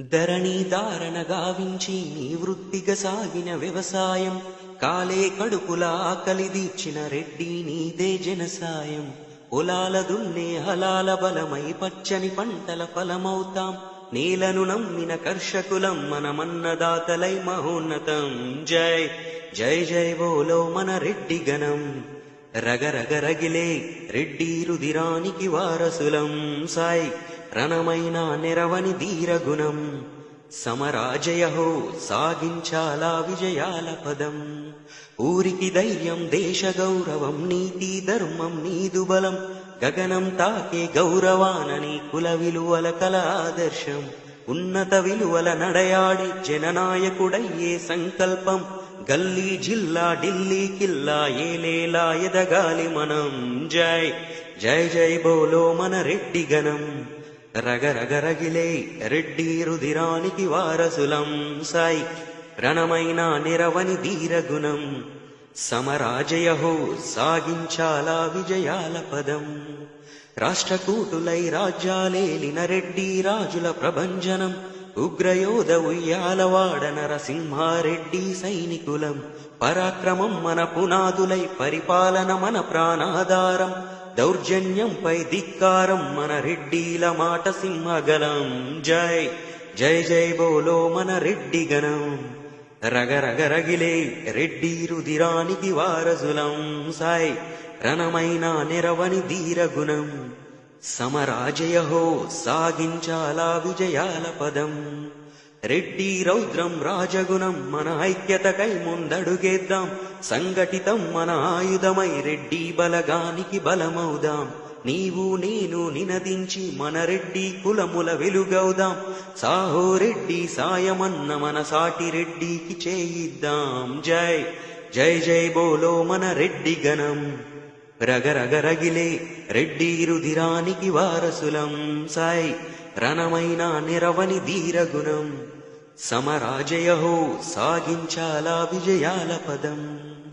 ధరణి ధారణ గావించి నీ వృత్తిగా సాగిన వ్యవసాయం. కాలే కడుపుల ఆకలి దీర్చిన రెడ్డి నీదే జనసాయం. పొలాల దున్నే హలాల బలమై పచ్చని పంటల ఫలమవుతాం. నేలను నమ్మిన కర్షకులం మనమన్నదాతలై మహోన్నతం. జై జై జై బోలో మన రెడ్డి గణం. రగరగరగిలే రెడ్డి రుదిరానికి వారసులం సాయ్. రణమైన నెరవని ధీరగుణం సమరాజయహో సాగించాలా విజయాల పదం. ఊరికి ధైర్యం దేశ గౌరవం నీతి ధర్మం నీదు బలం. గగనం తాకే గౌరవానని కుల విలువల కల ఆదర్శం. ఉన్నత విలువల నడయాడి జననాయకుడయ్యే సంకల్పం. గల్లీ జిల్లా ఢిల్లీ కిల్లా ఏలేలా ఎదగాలి మనం? జై జై జై బోలో మన రెడ్డి గణం. రగరగరగిలే రెడ్డి రుధిరానికి వారసులం. సాయి రణమైన నిరవని ధీరగుణం. సమరాజయహో సాగించాలా విజయాల పదం. రాష్ట్రకూటులై రాజ్యాలేలిన రెడ్డి రాజుల ప్రభంజనం. ఉగ్రయోధ ఉయ్యాలవాడ నరసింహారెడ్డి సైనికులం. పరాక్రమం మన పునాదులై పరిపాలన మన ప్రాణాధారం. దౌర్జన్యంపై ధిక్కారం మన రెడ్డిల మాట సింహగలం. జై జై జై బోలో మన రెడ్డి గణం. రగరగరగిలే రెడ్డి రుదిరానికి వారసులం. సాయ్ రణమైన నెరవని ధీరగుణం. సమరాజయహో సాగించాలా విజయాల పదం. రెడ్డి రౌద్రం రాజగుణం మన ఐక్యతకై ముందడుగేద్దాం. సంఘటితం మన ఆయుధమై రెడ్డి బలగానికి బలమౌదాం నీవు నేను నినదించి మన రెడ్డి కులముల వెలుగౌదాం సాహో రెడ్డి సాయమన్న మన సాటి రెడ్డికి చేయిద్దాం. జై జై జై బోలో మన రెడ్డి గణం. రగరగరగిలే రెడ్డి రుధిరానికి వారసులం సాయ్ రణమైన నిరవని ధీరగుణం సమరాజయహో సాగించాలా విజయాల పదం.